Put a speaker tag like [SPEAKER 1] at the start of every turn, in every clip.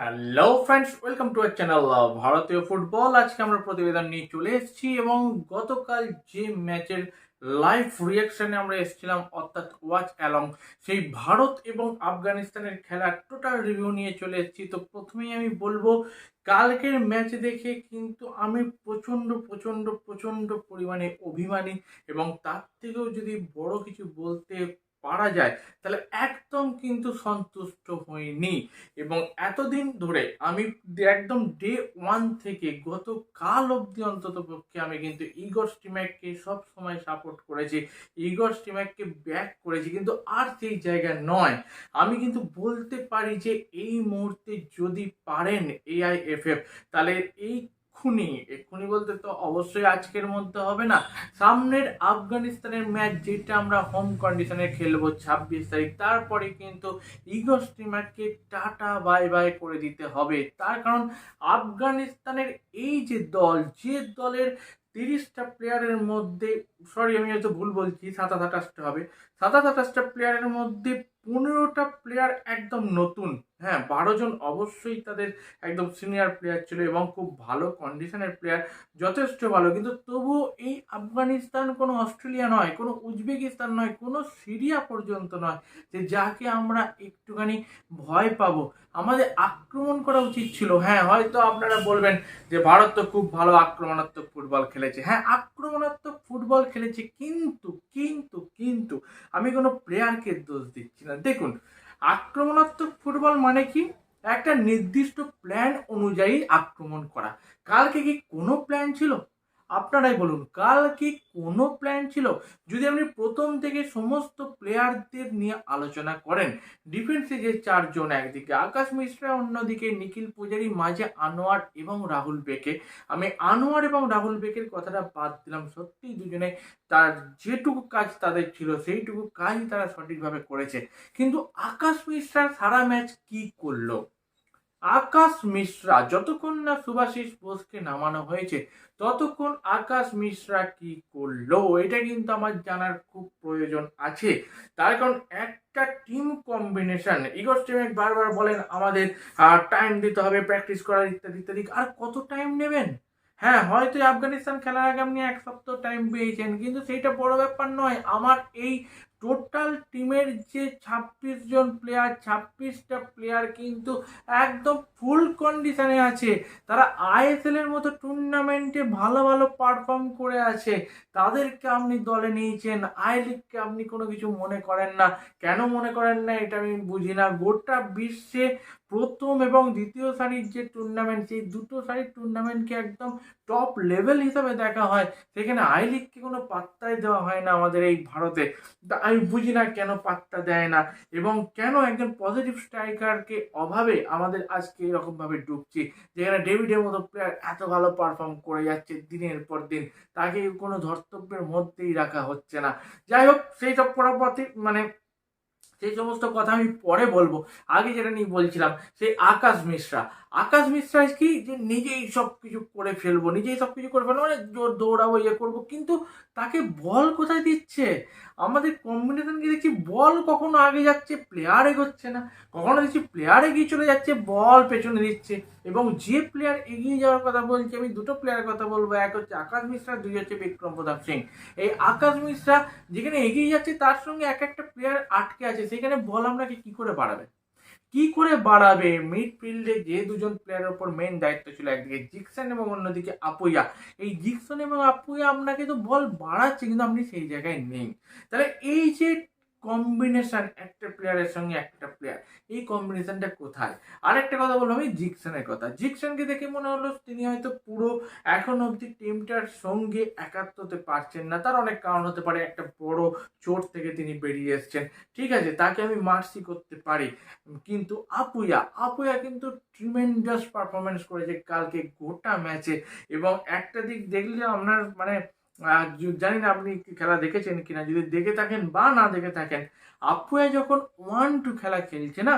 [SPEAKER 1] Hello friends welcome to our channel ভারতীয় football আজকে আমরা প্রতিবেদন নিয়ে চলে এসেছি এবং গতকাল যে ম্যাচের লাইভ রিয়াকশনে আমরা এসেছিলাম, অর্থাৎ ওয়াচ অ্যালং সেই ভারত এবং আফগানিস্তানের খেলার টোটাল রিভিউ নিয়ে চলে এসেছি। তো প্রথমেই আমি বলব, কালকের ম্যাচ দেখে কিন্তু আমি প্রচণ্ড প্রচণ্ড প্রচণ্ড পরিমাণে অভিমানী এবং তার থেকেও যদি বড় কিছু বলতে পারা যায়, তাহলে একদম কিন্তু সন্তুষ্ট হইনি। এবং এতদিন ধরে আমি একদম ডে ওয়ান থেকে গত কাল অবধি অন্তত পক্ষে আমি কিন্তু ইগর স্টিম্যাককে সব সময় সাপোর্ট করেছি ইগর স্টিম্যাককে ব্যাক করেছি, কিন্তু আর সেই জায়গা নয়। আমি কিন্তু বলতে পারি যে এই মুহূর্তে যদি পারেন এআইএফএফ তাহলে এই এক্ষুনি এক্ষুনি বলতে তো অবশ্যই আজকের মধ্যে হবে না। সামনের আফগানিস্তানের ম্যাচ যেটা আমরা হোম কন্ডিশনে খেলব ছাব্বিশ তারিখ, তারপরে কিন্তু ইগো স্টিমারকে টাটা বাই বাই করে দিতে হবে। তার কারণ আফগানিস্তানের এই যে দল, যে দলের তিরিশটা প্লেয়ারের মধ্যে সরি আমি হয়তো ভুল বলছি, সাতাশ আঠাশটা হবে। সাতাশ আঠাশটা প্লেয়ারের মধ্যে পনেরোটা প্লেয়ার একদম নতুন। হ্যাঁ বারো জন অবশ্যই তাদের একদম সিনিয়র প্লেয়ার ছিল এবং খুব ভালো কন্ডিশনের প্লেয়ার যথেষ্ট ভালো। কিন্তু তবুও এই আফগানিস্তান কোনো অস্ট্রেলিয়া নয়, কোনো উজবেকিস্তান নয়, কোনো সিরিয়া পর্যন্ত নয় যে যাকে আমরা একটুখানি ভয় পাব। আমাদের আক্রমণ করা উচিত ছিল। হ্যাঁ হয়তো আপনারা বলবেন যে ভারত তো খুব ভালো আক্রমণাত্মক ফুটবল খেলেছে। হ্যাঁ আক্রমণাত্মক ফুটবল খেলেছে কিন্তু কিন্তু কিন্তু আমি কোনো প্লেয়ারকে দোষ দিচ্ছি না। দেখুন, আক্রমণাত্মক ফুটবল মানে কি? একটা নির্দিষ্ট প্ল্যান অনুযায়ী আক্রমণ করা। কালকে কি কোনো প্ল্যান ছিল? আপনারাই বলুন, কাল কি কোনো প্ল্যান ছিল? যদি আপনি প্রথম থেকে সমস্ত প্লেয়ারদের নিয়ে আলোচনা করেন ডিফেন্সে যে চারজন একদিকে, আকাশ মিশ্রা অন্যদিকে, নিখিল পূজারি, মাঝে আনোয়ার এবং রাহুল বেকে। আমি আনোয়ার এবং রাহুল বেকের কথাটা বাদ দিলাম, সত্যিই দুজনে তার যেটুকু কাজ তাদের ছিল, সেইটুকু কাজই তারা সঠিকভাবে করেছে। কিন্তু আকাশ মিশ্রা সারা ম্যাচ কি করল? আকাশ মিশ্রা, যতক্ষণ না সুভাষিস বোসকে নামানো হয়েছে, ততক্ষণ আকাশ মিশ্রা কি করল, এটা কিন্তু আমার জানার খুব প্রয়োজন আছে। তার কারণ একটা টিম কম্বিনেশন ইগোর টিমেক বারবার বলেন আমাদের টাইম দিতে হবে প্র্যাকটিস করার ইত্যাদি ইত্যাদি, আর কত টাইম নেবেন? হ্যাঁ হয়তো আফগানিস্তান খেলার আগে আপনি এক সপ্তাহ টাইম পেয়েছেন, কিন্তু সেইটা বড় ব্যাপার নয়। আমার এই টোটাল টিমের যে ছাব্বিশ জন প্লেয়ার ছাব্বিশটা প্লেয়ার কিন্তু একদম ফুল কন্ডিশনে আছে। তারা আইএসএল এর মতো টুর্নামেন্টে ভালো ভালো পারফর্ম করে আছে। তাদেরকে আপনি দলে নিয়েছেন আই লিগকে আপনি কোনো কিছু মনে করেন না। কেন মনে করেন না, এটা আমি বুঝি না। গোটা বিশ্বে প্রথম এবং দ্বিতীয় সারির যে টুর্নামেন্ট সেই দুটো সারির টুর্নামেন্টকে একদম টপ লেভেল হিসাবে দেখা হয়, সেখানে আই লিগকে কোনো পাত্তাই দেওয়া হয় না আমাদের এই ভারতে। তা আমি বুঝি না কেন পাত্তা দেয় না, এবং কেন একজন পজিটিভ স্ট্রাইকারকে অভাবে আমাদের আজকে এরকমভাবে ডুবছি, যেখানে ডেভিডের মতো প্লেয়ার এত ভালো পারফর্ম করে যাচ্ছে দিনের পর দিন, তাকে কোনো ধর্তব্যের মধ্যেই রাখা হচ্ছে না। যাই হোক, সেই সব পরাপতি মানে সেই সমস্ত কথা আমি পরে বলব। আগে যেটা নিয়ে বলছিলাম, সেই আকাশ মিশ্রা। আকাশ মিশ্রা কি যে নিজেই সব কিছু করে ফেলব, নিজেই সব কিছু করে ফেলব মানে দৌড়াবো ইয়ে করব, কিন্তু তাকে বল কোথায় দিচ্ছে? আমাদের কম্বিনেশনকে দেখছি? বল কখনো আগে যাচ্ছে প্লেয়ার এগোচ্ছে না। কখনো দেখছি প্লেয়ার এগিয়ে চলে যাচ্ছে, বল পেছনে দিচ্ছে এবং যে প্লেয়ার এগিয়ে যাওয়ার কথা বলছি, আমি দুটো প্লেয়ারের কথা বলব। এক হচ্ছে আকাশ মিশ্রা, দুই হচ্ছে বিক্রম প্রতাপ সিং। এই আকাশ মিশ্রা যেখানে এগিয়ে যাচ্ছে, তার সঙ্গে এক একটা প্লেয়ার আটকে আছে সেখানে বল আপনাকে কি করে বাড়াবে? কি করে বাড়াবে? মিডফিল্ডে যে দুজন প্লেয়ারের ওপর মেন দায়িত্ব ছিল, একদিকে জিকসন এবং অন্যদিকে আপুইয়া এই জিকসন এবং আপুইয়া আপনাকে তো বল বাড়াচ্ছে, কিন্তু আপনি সেই জায়গায় নেই। তাহলে এই যে কম্বিনেশন একটা প্লেয়ারের সঙ্গে একটা প্লেয়ার এই কম্বিনেশনটা কোথায়? আরেকটা কথা বললাম আমি জিকসনের কথা। জিকসনকে দেখে মনে হলো তিনি হয়তো পুরো এখন অবধি টিমটার সঙ্গে একাত্ম হতে পারছেন না। তার অনেক কারণ হতে পারে, একটা বড় চোট থেকে তিনি বেরিয়ে এসছেন। ঠিক আছে, তাকে আমি মার্সি করতে পারি। কিন্তু আপুয়া আপুয়া কিন্তু ট্রিমেন্ডাস পারফরমেন্স করেছে কালকে গোটা ম্যাচে এবং একটা দিক দেখলে আপনার মানে জানি না আপনি খেলা দেখেছেন কিনা, যদি দেখে থাকেন বা না দেখে থাকেন আপুয়া যখন ওয়ান টু খেলা খেলছে না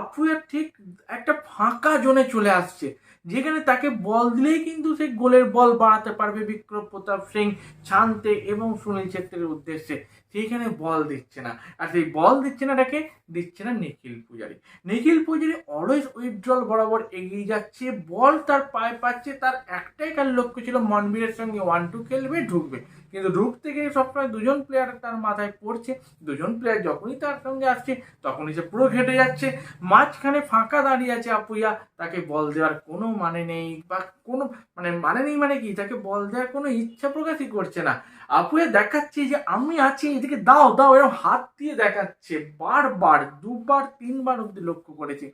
[SPEAKER 1] আপুয়া ঠিক একটা ফাঁকা জোনে চলে আসছে, যেখানে তাকে বল দিলেই কিন্তু সেই গোলের বল বাড়াতে পারবে বিক্রম প্রতাপ সিং, শান্তে এবং সুনীল ছেত্রের উদ্দেশ্যে। সেইখানে বল দিচ্ছে না। আর সেই বল দিচ্ছে না এটাকে দিচ্ছে না নিখিল পূজারি। নিখিল পূজারি অলওয়েজ উইথড্রল বরাবর এগিয়ে যাচ্ছে, বল তার পায়ে পাচ্ছে, তার একটাই কার লক্ষ্য ছিল মনবীরের সঙ্গে ওয়ান টু খেলবে, ঢুকবে। কিন্তু ঢুকতে গিয়ে সবসময় দুজন প্লেয়ার তার মাথায় পড়ছে। দুজন প্লেয়ার যখনই তার সঙ্গে আসছে, তখনই সে পুরো ঘেটে যাচ্ছে। মাঝখানে ফাঁকা দাঁড়িয়ে আছে আপুইয়া। তাকে বল দেওয়ার কোনো মানে নেই বা কোনো মানে মানে নেই মানে কি? তাকে বল দেওয়ার কোনো ইচ্ছা প্রকাশই করছে না। আপুয়া দেখাচ্ছে যে আমি আছি, এদিকে দাও দাও এরকম হাত দিয়ে দেখাচ্ছে। বারবার, দুবার, তিনবার অব্দি লক্ষ্য করেছি।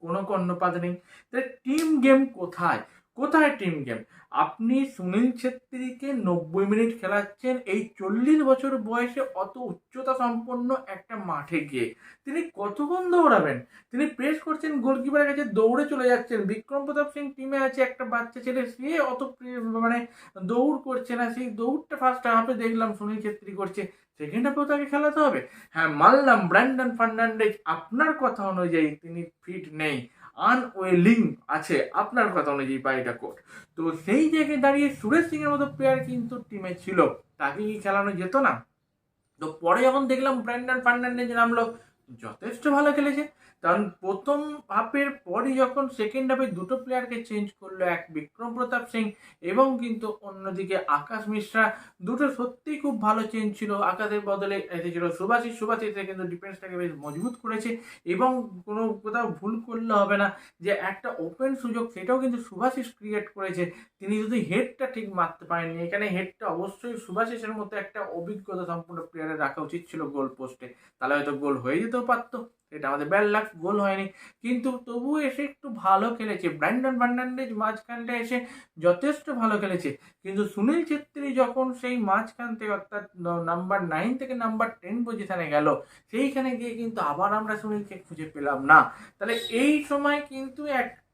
[SPEAKER 1] কোনো কর্ণপাত নেই। তাহলে টিম গেম কোথায়? কোথায় টিম গেম আপনি সুনীল ছেত্রীকে নব্বই মিনিট খেলাচ্ছেন, এই চল্লিশ বছর বয়সে অত উচ্চতা সম্পন্ন একটা মাঠে গিয়ে। তিনি কতক্ষণ দৌড়াবেন? তিনি প্রেস করছেন গোলকিপারের কাছে দৌড়ে চলে যাচ্ছেন। বিক্রম প্রতাপ সিং টিমে আছে একটা বাচ্চা ছেলে, সে অত মানে দৌড় করছে না। সেই দৌড়টা ফার্স্ট হাফে দেখলাম সুনীল ছেত্রী করছে। সেকেন্ড হাফেও তাকে খেলাতে হবে? হ্যাঁ মানলাম ব্র্যান্ডন ফার্নান্ডেজ। আপনার কথা অনুযায়ী তিনি ফিট নেই। আনওয়েলিং আছে। আপনার কথা অনুযায়ী বাড়িটা কোর্ট তো সেই জায়গায় দাঁড়িয়ে সুরেশ সিং এর মতো প্লেয়ার কিন্তু টিমে ছিল। তাকে কি খেলানো যেত না। তো পরে যখন দেখলাম ব্র্যান্ডন ফার্নান্ডেজ নামলো, যথেষ্ট ভালো খেলেছে। কারণ প্রথম হাফের পরই যখন সেকেন্ড হাফে দুটো প্লেয়ারকে চেঞ্জ করল এক বিক্রম প্রতাপ সিং এবং কিন্তু অন্যদিকে আকাশ মিশ্রা, দুটো সত্যিই খুব ভালো চেঞ্জ ছিল। আকাশের বদলে এসেছিল সুভাষিস সুভাষিস এসে কিন্তু ডিফেন্সটাকে বেশ মজবুত করেছে এবং কোনো কোথাও ভুল করলে হবে না। যে একটা ওপেন সুযোগ, সেটাও কিন্তু সুভাষিস ক্রিয়েট করেছে। তিনি যদি হেডটা ঠিক মারতে পারেননি, এখানে হেডটা অবশ্যই সুভাষিসের মতো একটা অভিজ্ঞতা সম্পূর্ণ প্লেয়ারের রাখা উচিত ছিল গোল পোস্টে তাহলে হয়তো গোল হয়ে যেতেও পারতো। এটা আমাদের ব্যাড লাক গোল হয়নি। কিন্তু তবু এসে একটু ভালো খেলেছে। ব্র্যান্ডন ফার্নান্ডেজ মাঝখানটা এসে যথেষ্ট ভালো খেলেছে। কিন্তু সুনীল ছেত্রী যখন সেই মাঝখান থেকে অর্থাৎ নাম্বার নাইন থেকে নাম্বার টেন পজিশনে গেল, সেইখানে গিয়ে কিন্তু আবার আমরা সুনীলকে খুঁজে পেলাম না। তাহলে এই সময় কিন্তু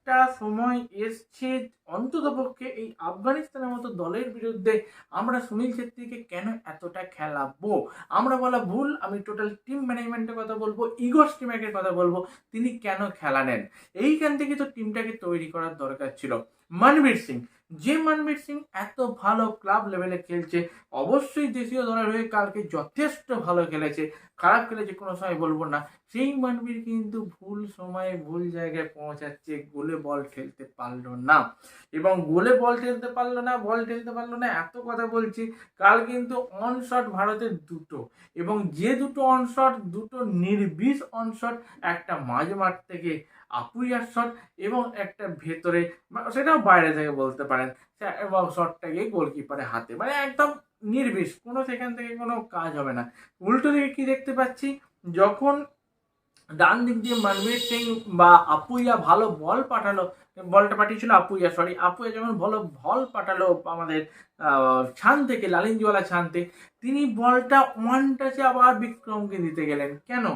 [SPEAKER 1] একটা সময় এসছে অন্ততপক্ষে এই আফগানিস্তানের মতো দলের বিরুদ্ধে আমরা সুনীল ছেত্রীকে কেন এতটা খেলাবো? আমরা বলা ভুল, আমি টোটাল টিম ম্যানেজমেন্টের কথা বলব ইগোর স্টিম্যাকের কথা বলব, তিনি কেন খেলা নেন? এইখান থেকে তো টিমটাকে তৈরি করার দরকার ছিল। মনবীর সিং যে মনবীর সিং এত ভালো ক্লাব লেভেলে খেলছে। অবশ্যই দেশীয় দলের হয়ে কালকে যথেষ্ট ভালো খেলেছে। খারাপ খেলেছে কোনো সময় বলব না। সেই মনবীর কিন্তু ভুল সময়ে ভুল জায়গায় পৌঁছাচ্ছে। গোলে বল খেলতে পারল না। এবং গোলে বল খেলতে পারল না, বল খেলতে পারল না, এত কথা বলছি। কাল কিন্তু অনশট ভারতের দুটো। এবং যে দুটো অনশট দুটো নির্বিষ অনশট একটা মাঝ মাঠ থেকে আপুইয়ার শট এবং একটা ভেতরে সেটাও বাইরে থেকে বলতে পারেন। এবং শটটা গিয়ে গোলকিপারের হাতে মানে একদম নির্বিষ, কোনো সেখান থেকে কোনো কাজ হবে না। উল্টো দিকে কি দেখতে পাচ্ছি? যখন ডান দিক দিয়ে মনবীর সিং বা আপুইয়া ভালো বল পাঠালো, বলটা পাঠিয়েছিল আপুইয়া সরি আপুইয়া যখন ভালো বল পাঠালো আমাদের ছান থেকে লালিঞ্জওয়ালা ছানতে, তিনি বলটা ওয়ান টাচে আবার বিক্রমকে দিতে গেলেন। কেন?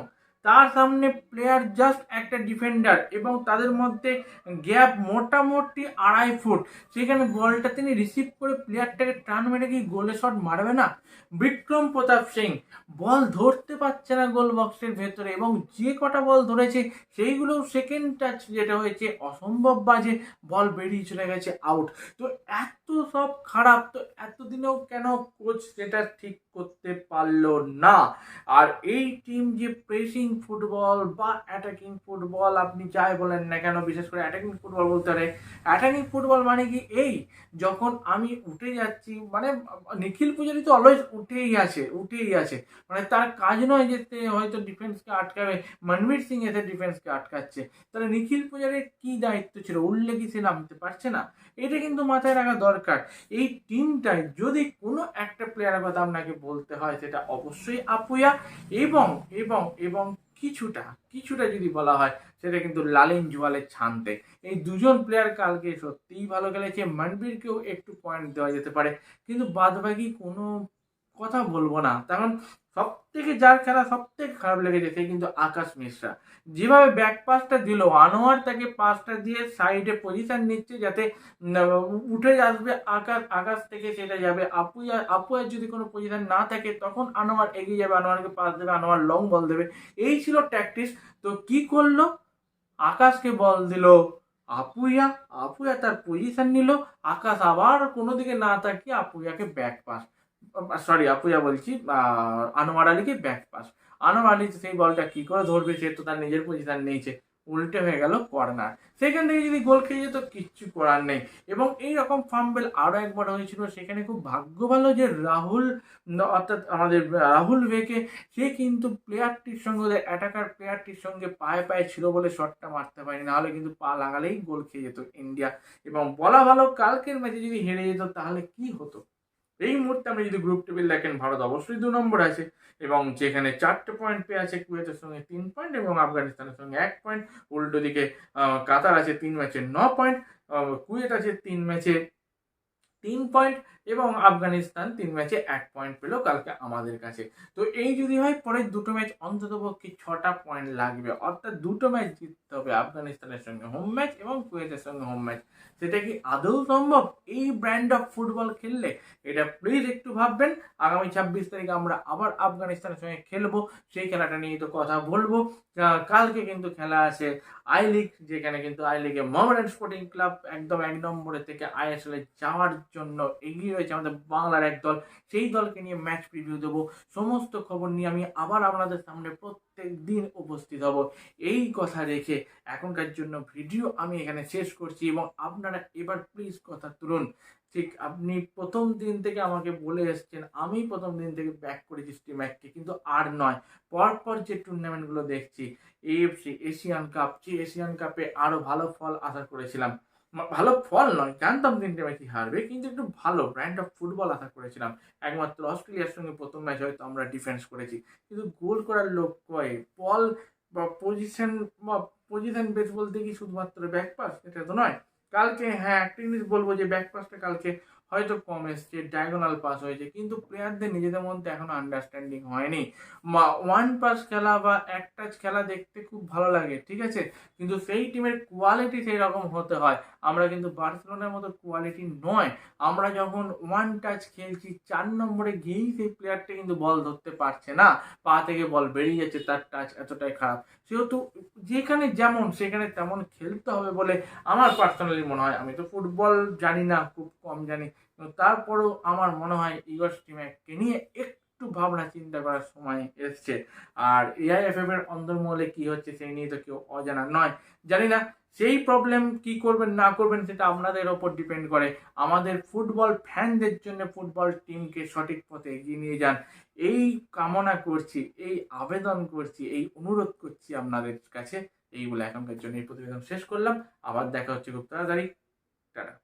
[SPEAKER 1] তার সামনে প্লেয়ার জাস্ট একটা ডিফেন্ডার এবং তাদের মধ্যে গ্যাপ মোটামুটি আড়াই ফুট। সেখানে বলটা তিনি রিসিভ করে প্লেয়ারটাকে টান মেরে কি গোলে শট মারবে না? বিক্রম প্রতাপ সিং বল ধরতে পারছে না গোল বক্সের ভেতরে এবং যে কটা বল ধরেছে, সেইগুলো সেকেন্ড টাচ যেটা হয়েছে, অসম্ভব বাজে বল বেরিয়ে চলে গেছে আউট তো এত সব খারাপ, তো এতদিনেও কেন কোচ সেটা ঠিক করতে পারল না? আর এই টিম যে প্রেসিং ফুটবল বা অ্যাটাকিং ফুটবল আপনি যাই বলেন না কেন, বিশেষ করে অ্যাটাকিং ফুটবল বলতে পারে অ্যাটাকিং ফুটবল মানে কি? এই যখন আমি উঠে যাচ্ছি মানে নিখিল পূজারি তো অলওয়েজ উঠেই আছে উঠেই আছে। মানে তার কাজ নয় যে হয়তো ডিফেন্সকে আটকাবে, মনবীর সিং এসে ডিফেন্সকে আটকাচ্ছে। তাহলে নিখিল পূজারির কি দায়িত্ব ছিল? উঠলে কি সে নামতে পারছে না? এটা কিন্তু মাথায় রাখা দরকার। এই টিমটায় যদি কোনো একটা প্লেয়ারের কথা আপনাকে বলতে হয়, সেটা অবশ্যই আপুয়া এবং এবং এবং কিছুটা কিছুটা যদি বলা হয়, সেটা কিন্তু লালিন জুয়ালের ছানতে। এই দুজন প্লেয়ার কালকে সত্যিই ভালো খেলেছে। মানবীরকেও একটু পয়েন্ট দেওয়া যেতে পারে। কিন্তু বাদবাকি কোনো কথা বলব না। কারণ সব থেকে যার খেলা সব থেকে খারাপ লেগেছে সে কিন্তু আকাশ মিশ্রা। যেভাবে ব্যাক পাসটা দিল, আনোয়ার তাকে পাসটা দিয়ে সাইডে পজিশন নিচ্ছে যাতে উঠে আসবে আকাশ আকাশ থেকে সেটা যাবে। আপুয়া আপুয়ার যদি কোনো পজিশন না থাকে, তখন আনোয়ার এগিয়ে যাবে, আনোয়ারকে পাস দেবে, আনোয়ার লং বল দেবে। এই ছিল ট্যাকটিস তো কি করল? আকাশকে বল দিল। আপুইয়া আপুয়া তার পজিশন নিল। আকাশ আবার কোনো দিকে না তাকিয়ে আপুয়াকে ব্যাক পাস সরি আপুয়া বলছি আনোয়ার আলীকে ব্যাক পাস আনোয়ার আলী সেই বলটা কি করে ধরবে? সে তো তার নিজের পজিশন নিয়েছে। উল্টে হয়ে গেল কর্নার সেখান থেকে যদি গোল খেয়ে যেত, কিচ্ছু করার নেই। এবং এই রকম ফাম্বেল আরও একবার হয়েছিল, সেখানে খুব ভাগ্য ভালো যে রাহুল, অর্থাৎ আমাদের রাহুল ভেকে সে কিন্তু প্লেয়ারটির সঙ্গে, ওদের অ্যাটাকার প্লেয়ারটির সঙ্গে পায়ে পায়ে ছিল বলে শটটা মারতে পারেনি। নাহলে কিন্তু পা লাগালেই গোল খেয়ে যেত ইন্ডিয়া। এবং বলা ভালো, কালকের ম্যাচে যদি হেরে যেত, তাহলে কি হতো? এই মুহূর্তে আপনি যদি গ্রুপ টেবিল দেখেন, ভারত অবশ্যই দু নম্বর আছে। এবং যেখানে চারটে পয়েন্ট পেয়ে আছে, কুয়েতের সঙ্গে তিন পয়েন্ট এবং আফগানিস্তানের সঙ্গে এক পয়েন্ট উল্টো দিকে কাতার আছে তিন ম্যাচে ন পয়েন্ট কুয়েত আছে তিন ম্যাচে তিন পয়েন্ট এবং আফগানিস্তান তিন ম্যাচে এক পয়েন্ট পেল কালকে আমাদের কাছে। তো এই যদি হয়, পরের দুটো ম্যাচ অন্তত পক্ষে ছটা পয়েন্ট লাগবে। অর্থাৎ দুটো ম্যাচ জিততে হবে আফগানিস্তানের সঙ্গে। হোম ম্যাচ এবং কুয়েতের সঙ্গে হোম ম্যাচ সেটা কি আদৌ সম্ভব? এই ব্র্যান্ড অফ ফুটবল খেললে? এটা প্লিজ একটু ভাববেন। আগামী ছাব্বিশ তারিখে আমরা আবার আফগানিস্তানের সঙ্গে খেলব। সেই খেলাটা নিয়ে তো কথা বলব। কালকে কিন্তু খেলা আছে আই লিগ যেখানে কিন্তু আই লিগে মোহামেডান স্পোর্টিং ক্লাব একদম এক নম্বরে থেকে আইএসএল এ যাওয়ার জন্য এগিয়ে রয়েছে আমাদের বাংলার এক দল, সেই দলকে নিয়ে ম্যাচ প্রিভিউ দেবো। সমস্ত খবর নিয়ে আমি আবার আপনাদের সামনে প্রত্যেক দিন উপস্থিত হব। এই কথা রেখে এখনকার জন্য ভিডিও আমি এখানে শেষ করছি এবং আপনারা এবার প্লিজ কথা তুলুন। ঠিক, আপনি প্রথম দিন থেকে আমাকে বলে এসছেন, আমি প্রথম দিন থেকে ব্যাক করেছি স্টিম্যাককে কিন্তু আর নয়। পরপর যে টুর্নামেন্টগুলো দেখছি এএফসি এশিয়ান কাপ যে এশিয়ান কাপে আরও ভালো ফল আশা করেছিলাম। ভালো ফল নয় জানতাম তিনটে ম্যাচই হারবে, কিন্তু একটু ভালো ব্র্যান্ড অফ ফুটবল আশা করেছিলাম। একমাত্র অস্ট্রেলিয়ার সঙ্গে প্রথম ম্যাচ হয়তো আমরা ডিফেন্স করেছি। কিন্তু গোল করার লোক কয়? বল বা পজিশন বা পজিশন বেস বলতে কি শুধুমাত্র ব্যাকপাস এটা তো নয়। কালকে হ্যাঁ একটা জিনিস বলব যে ব্যাকপাসটা কালকে হয়তো কম এসছে ডায়াগোনাল পাস হয়েছে, কিন্তু প্লেয়ারদের নিজেদের মধ্যে এখনও আন্ডারস্ট্যান্ডিং হয়নি। ওয়ান পাস খেলা বা এক টাচ খেলা দেখতে খুব ভালো লাগে, ঠিক আছে? কিন্তু সেই টিমের কোয়ালিটি সেই রকম হতে হয়। আমরা কিন্তু বার্সেলোনার মতো কোয়ালিটি নয়। আমরা যখন ওয়ান টাচ খেলছি, চার নম্বরে গিয়েই সেই প্লেয়ারটা কিন্তু বল ধরতে পারছে না। পা থেকে বল বেরিয়ে যাচ্ছে, তার টাচ এতটাই খারাপ। সেহেতু যেখানে যেমন, সেখানে তেমন খেলতে হবে বলে আমার পার্সোনালি মনে হয়। আমি তো ফুটবল জানি না, খুব কম জানি। কিন্তু তারপরেও আমার মনে হয় ইগস টিমকে নিয়ে একটু ভাবনা চিন্তা করার সময় এসছে। আর এআইএফএফ এর অন্দরমহলে কি হচ্ছে সেই নিয়ে তো কেউ অজানা নয়। জানি না, সেই প্রবলেম কি করবেন, না করবেন সেটা আপনাদের ওপর ডিপেন্ড করে। আমাদের ফুটবল ফ্যানদের জন্য ফুটবল টিমকে সঠিক পথে এগিয়ে নিয়ে যান। এই কামনা করছি, এই আবেদন করছি, এই অনুরোধ করছি আপনাদের কাছে। এইগুলো এখনকার জন্য এই প্রতিবেদন শেষ করলাম। আবার দেখা হচ্ছে খুব তাড়াতাড়ি। টাটা।